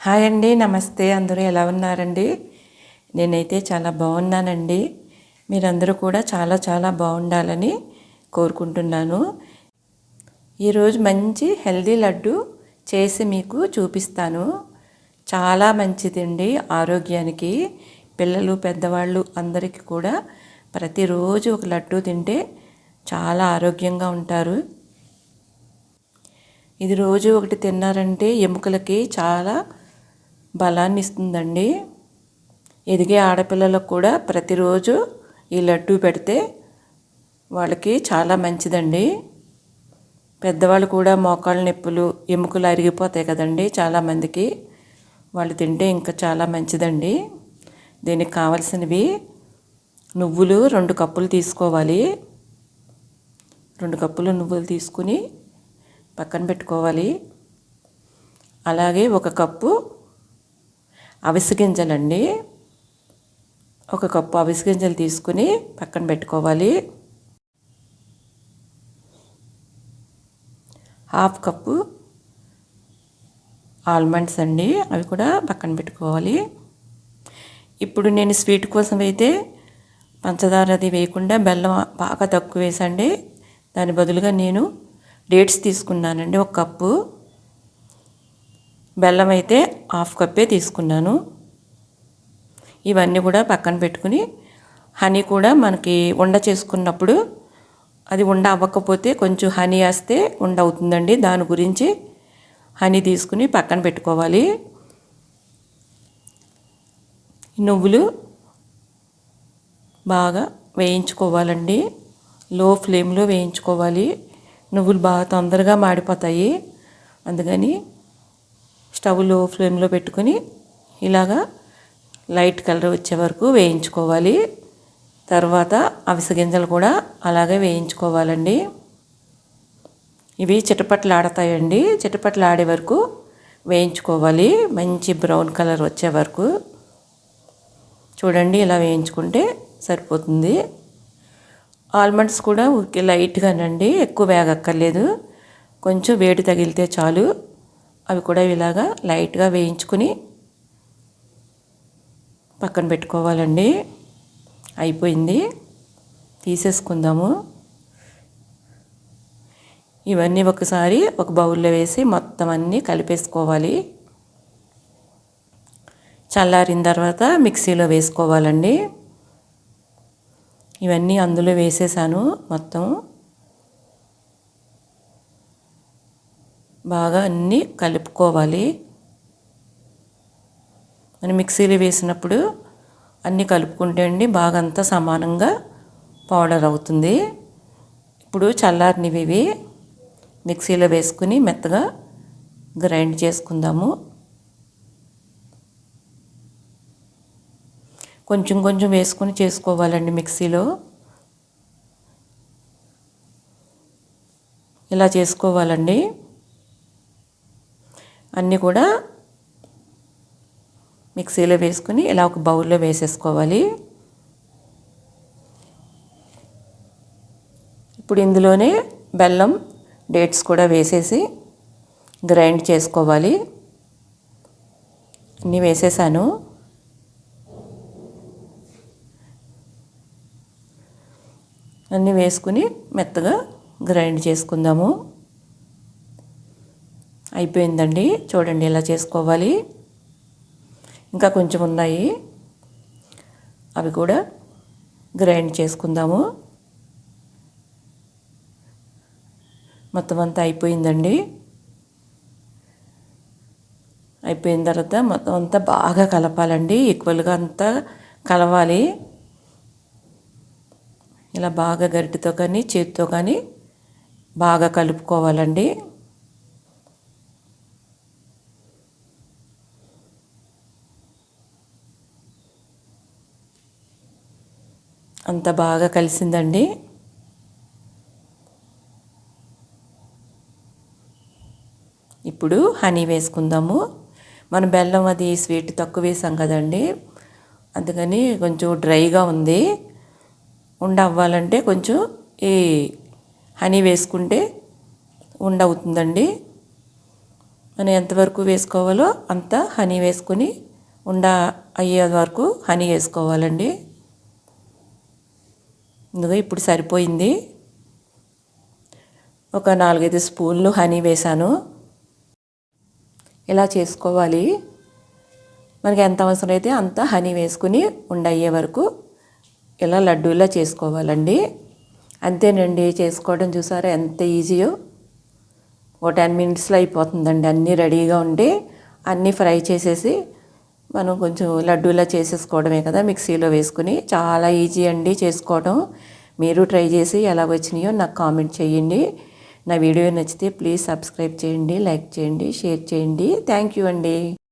Hi అండి నమస్తే. అందరూ ఎలా ఉన్నారండి? నేనైతే చాలా బాగున్నానండి. మీరందరూ కూడా చాలా చాలా బాగుండాలని కోరుకుంటున్నాను. ఈరోజు మంచి హెల్దీ లడ్డు చేసి మీకు చూపిస్తాను. చాలా మంచిదండి ఆరోగ్యానికి. పిల్లలు పెద్దవాళ్ళు అందరికీ కూడా ప్రతిరోజు ఒక లడ్డు తింటే చాలా ఆరోగ్యంగా ఉంటారు. ఇది రోజు ఒకటి తిన్నారంటే ఎముకలకి చాలా బలాన్ని ఇస్తుందండి ఎదిగే ఆడపిల్లలకు కూడా ప్రతిరోజు ఈ లడ్డు పెడితే వాళ్ళకి చాలా మంచిదండి. పెద్దవాళ్ళు కూడా మోకాళ్ళ నొప్పులు ఎముకలు అరిగిపోతాయి కదండి చాలామందికి వాళ్ళు తింటే ఇంకా చాలా మంచిదండి. దీనికి కావలసినవి నువ్వులు రెండు కప్పులు తీసుకోవాలి. రెండు కప్పులు నువ్వులు తీసుకుని పక్కన పెట్టుకోవాలి. అలాగే ఒక కప్పు అవిసె గింజలండి ఒక కప్పు అవిసె గింజలు తీసుకుని పక్కన పెట్టుకోవాలి. హాఫ్ కప్పు ఆల్మండ్స్ అండి అవి కూడా పక్కన పెట్టుకోవాలి. ఇప్పుడు నేను స్వీట్ కోసం అయితే పంచదార అది వేయకుండా బెల్లం బాగా తక్కువ వేసండి. దాని బదులుగా నేను డేట్స్ తీసుకున్నానండి ఒక కప్పు. బెల్లం అయితే హాఫ్ కప్పే తీసుకున్నాను. ఇవన్నీ కూడా పక్కన పెట్టుకుని హనీ కూడా మనకి ఉండ చేసుకున్నప్పుడు అది ఉండ అవ్వకపోతే కొంచెం హనీ వేస్తే ఉండ అవుతుందండి. దాని గురించి హనీ తీసుకుని పక్కన పెట్టుకోవాలి. నువ్వులు బాగా వేయించుకోవాలండి. లో ఫ్లేమ్లో వేయించుకోవాలి. నువ్వులు బాగా తొందరగా మాడిపోతాయి. అందుకని స్టవ్లో ఫ్లేమ్లో పెట్టుకొని ఇలాగా లైట్ కలర్ వచ్చే వరకు వేయించుకోవాలి. తర్వాత అవిసె గింజలు కూడా అలాగే వేయించుకోవాలండి. ఇవి చిటపట్లు ఆడతాయండి చిటపట్లు ఆడే వరకు వేయించుకోవాలి. మంచి బ్రౌన్ కలర్ వచ్చే వరకు. చూడండి ఇలా వేయించుకుంటే సరిపోతుంది. ఆల్మండ్స్ కూడా ఊరికే లైట్గానండి ఎక్కువ వేగక్కర్లేదు. కొంచెం వేడి తగిలితే చాలు. అవి కూడా ఇలాగా లైట్గా వేయించుకుని పక్కన పెట్టుకోవాలండి. అయిపోయింది. తీసేసుకుందాము. ఇవన్నీ ఒకసారి ఒక బౌల్లో వేసి మొత్తం అన్నీ కలిపేసుకోవాలి. చల్లారిన తర్వాత మిక్సీలో వేసుకోవాలండి. ఇవన్నీ అందులో వేసేసాను మొత్తం. బాగా అన్నీ కలుపుకోవాలి. మనం మిక్సీలో వేసినప్పుడు అన్నీ కలుపుకుంటే అండి బాగా అంతా సమానంగా పౌడర్ అవుతుంది. ఇప్పుడు చల్లారినవి ఇవి మిక్సీలో వేసుకుని మెత్తగా గ్రైండ్ చేసుకుందాము. కొంచెం కొంచెం వేసుకొని చేసుకోవాలండి మిక్సీలో. ఇలా చేసుకోవాలండి. అన్నీ కూడా మిక్సీలో వేసుకుని ఇలా ఒక బౌల్లో వేసేసుకోవాలి. ఇప్పుడు ఇందులోనే బెల్లం డేట్స్ కూడా వేసేసి గ్రైండ్ చేసుకోవాలి. అన్నీ వేసేసాను. అన్నీ వేసుకుని మెత్తగా గ్రైండ్ చేసుకుందాము. అయిపోయిందండి. చూడండి ఎలా చేసుకోవాలి. ఇంకా కొంచెం ఉన్నాయి. అవి కూడా గ్రైండ్ చేసుకుందాము. మొత్తం అంతా అయిపోయిందండి. అయిపోయిన తర్వాత మొత్తం అంతా బాగా కలపాలండి. ఈక్వల్గా అంతా కలవాలి. ఇలా బాగా గరిటితో కానీ చేతితో కానీ బాగా కలుపుకోవాలండి. అంత బాగా కలిసిందండి. ఇప్పుడు హనీ వేసుకుందాము. మన బెల్లం అది స్వీట్ తక్కువ వేసాం కదండి. అందుకని కొంచెం డ్రైగా ఉంది. ఉండ అవ్వాలంటే కొంచెం ఈ హనీ వేసుకుంటే ఉండ అవుతుందండి మనం ఎంతవరకు వేసుకోవాలో అంత హనీ వేసుకొని ఉండ అయ్యే వరకు హనీ వేసుకోవాలండి. ఇందులో ఇప్పుడు సరిపోయింది. ఒక నాలుగైదు స్పూన్లు హనీ వేసాను. ఇలా చేసుకోవాలి. మనకి ఎంత అవసరం అయితే అంత హనీ వేసుకుని ఉండయ్యే వరకు ఇలా లడ్డూలా చేసుకోవాలండి. అంతేనండి చేసుకోవడం చూసారా ఎంత ఈజీయో. ఓ టెన్ మినిట్స్లో అయిపోతుందండి అన్నీ రెడీగా ఉండి అన్నీ ఫ్రై చేసేసి మనం కొంచెం లడ్డూలా చేసేసుకోవడమే కదా మిక్సీలో వేసుకుని. చాలా ఈజీ అండి చేసుకోవడం. మీరు ట్రై చేసి ఎలా వచ్చినాయో నాకు కామెంట్ చేయండి. నా వీడియో నచ్చితే ప్లీజ్ సబ్స్క్రైబ్ చేయండి లైక్ చేయండి షేర్ చేయండి. థ్యాంక్ యూ అండి.